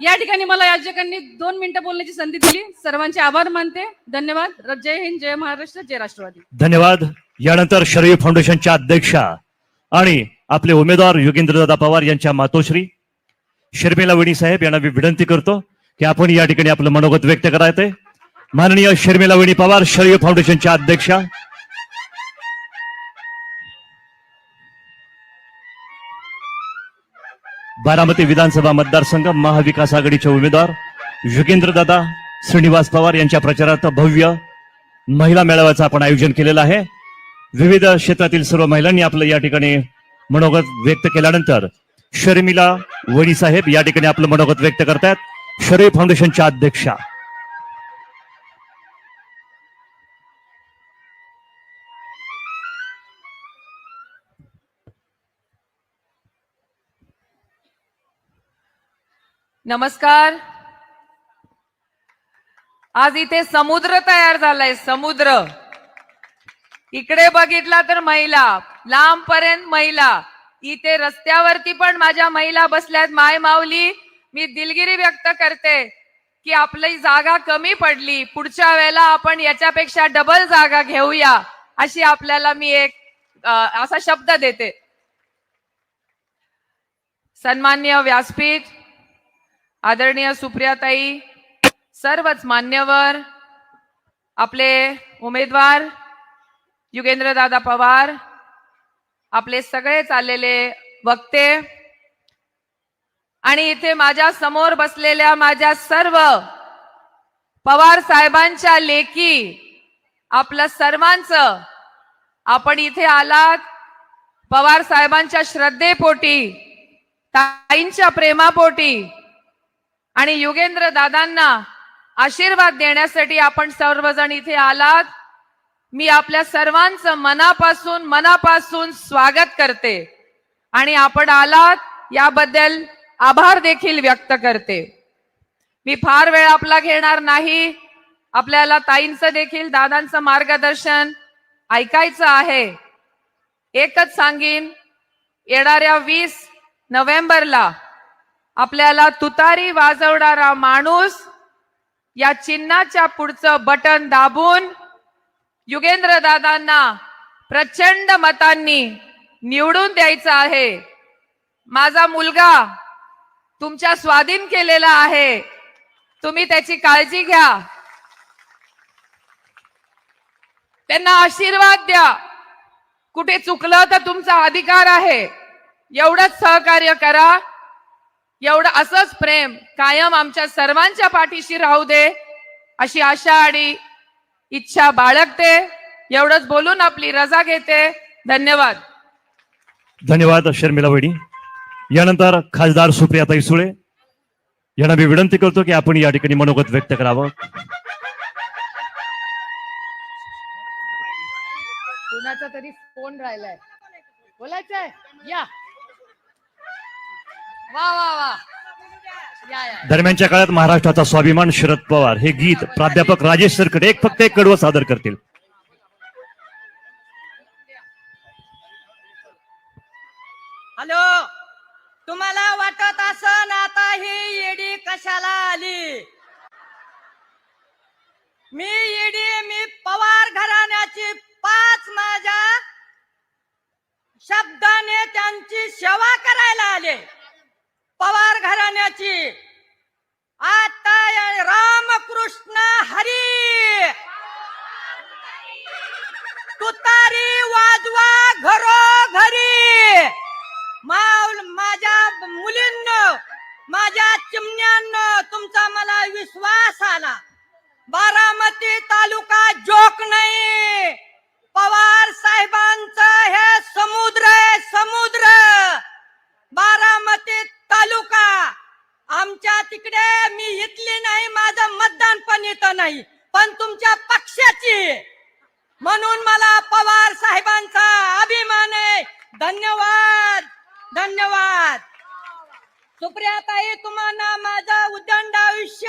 या ठिकाणी मला याचकांनी दोन मिनिटं बोलण्याची संधी दिली. सर्वांचे आभार मानते. धन्यवाद. जय हिंद जय महाराष्ट्र जय राष्ट्रवादी. धन्यवाद. यानंतर शरीर फाउंडेशनच्या अध्यक्षा आणि आपले उमेदवार योगेंद्रदादा पवार यांच्या मातोश्री शर्मिला वणी साहेब यांना मी विनंती करतो की आपण या ठिकाणी आपलं मनोगत व्यक्त करायचंय. माननीय शर्मिला वणी पवार शरीर फाउंडेशनच्या अध्यक्षा बारामती विधानसभा मतदारसंघ महाविकास आघाडीचे उमेदवार युगेंद्रदादा श्रीनिवास पवार यांच्या प्रचारार्थ भव्य महिला मेळाव्याचं आपण आयोजन केलेलं आहे. विविध क्षेत्रातील सर्व महिलांनी आपलं या ठिकाणी मनोगत व्यक्त केल्यानंतर शर्मिला वणी साहेब या ठिकाणी आपलं मनोगत व्यक्त करतायत. शरीफ फाउंडेशनच्या अध्यक्षा नमस्कार. आज इथे समुद्र तयार झालाय समुद्र. इकडे बघितला तर महिला लांबपर्यंत महिला. इथे रस्त्यावरती पण माझ्या महिला बसल्यात. माय माऊली मी दिलगिरी व्यक्त करते की आपली जागा कमी पडली. पुढच्या वेळेला आपण याच्यापेक्षा डबल जागा घेऊया अशी आपल्याला मी एक असा शब्द देते. सन्मान्य व्यासपीठ आदरणीय सुप्रियाताई सर्वच मान्यवर आपले उमेदवार युगेंद्रदादा पवार आपले सगळे चाललेले वक्ते आणि इथे माझ्यासमोर बसलेल्या माझ्या सर्व पवार साहेबांच्या लेखी आपलं सर्वांचं आपण इथे आलात पवार साहेबांच्या श्रद्धेपोटी ताईंच्या प्रेमापोटी आणि युगेंद्र दादांना आशीर्वाद देण्यासाठी आपण सर्वजण इथे आलात. मी आपल्या सर्वांचं मनापासून मनापासून स्वागत करते. आणि आपण आलात याबद्दल आभार देखील व्यक्त करते. मी फार वेळ आपला घेणार नाही. आपल्याला ताईंचं देखील दादांचं मार्गदर्शन ऐकायचं आहे. एकच सांगीन येणाऱ्या वीस नोव्हेंबरला आपल्याला तुतारी वाजवणारा माणूस या चिन्हाच्या पुढचं बटन दाबून युगेंद्र दादांना प्रचंड मतांनी निवडून द्यायचं आहे. माझा मुलगा तुमच्या स्वाधीन केलेला आहे. तुम्ही त्याची काळजी घ्या. त्यांना आशीर्वाद द्या. कुठे चुकलं तर तुमचा अधिकार आहे. एवढंच सहकार्य करा. एवढं असंच प्रेम कायम आमच्या सर्वांच्या पाठीशी राहू दे अशी आशा आणि इच्छा बाळगते. एवढंच बोलून आपली रजा घेते. धन्यवाद. धन्यवाद शर्मिला वहिनी. यानंतर खासदार सुप्रियाताई सुळे. यांना मी विनंती करतो की आपण या ठिकाणी मनोगत व्यक्त करावं. कुणाचा तरी फोन राहिलाय? बोलायचंय? या. दरम्यानच्या काळात महाराष्ट्राचा स्वाभिमान शरद पवार हे गीत प्राध्यापक राजेश सरकडे एक फक्त एक कडवं सादर करतील. हॅलो तुम्हाला वाटत असन आता ही ईडी कशाला आली? मी ईडी मी पवार घराण्याची पाच माझ्या शब्दाने त्यांची सेवा करायला आले. पवार आता रामकृष्ण हरी. तुतारी वाजवा घरोघरी. माऊल माझ्या मुलींनो माझ्या चिमण्यांनो तुमचा मला विश्वास आला. बारामती तालुका जोक नाही पवार साहेबांचं हे समुद्र आहे समुद्र बारामती तालुका आमच्या तिकडे मी इथली नाही माझं मतदान पण इथं नाही पण तुमच्या पक्षाची. म्हणून मला पवार साहेबांचा अभिमान आहे. धन्यवाद धन्यवाद. सुप्रियाताई तुम्हाला माझं उदंड आयुष्य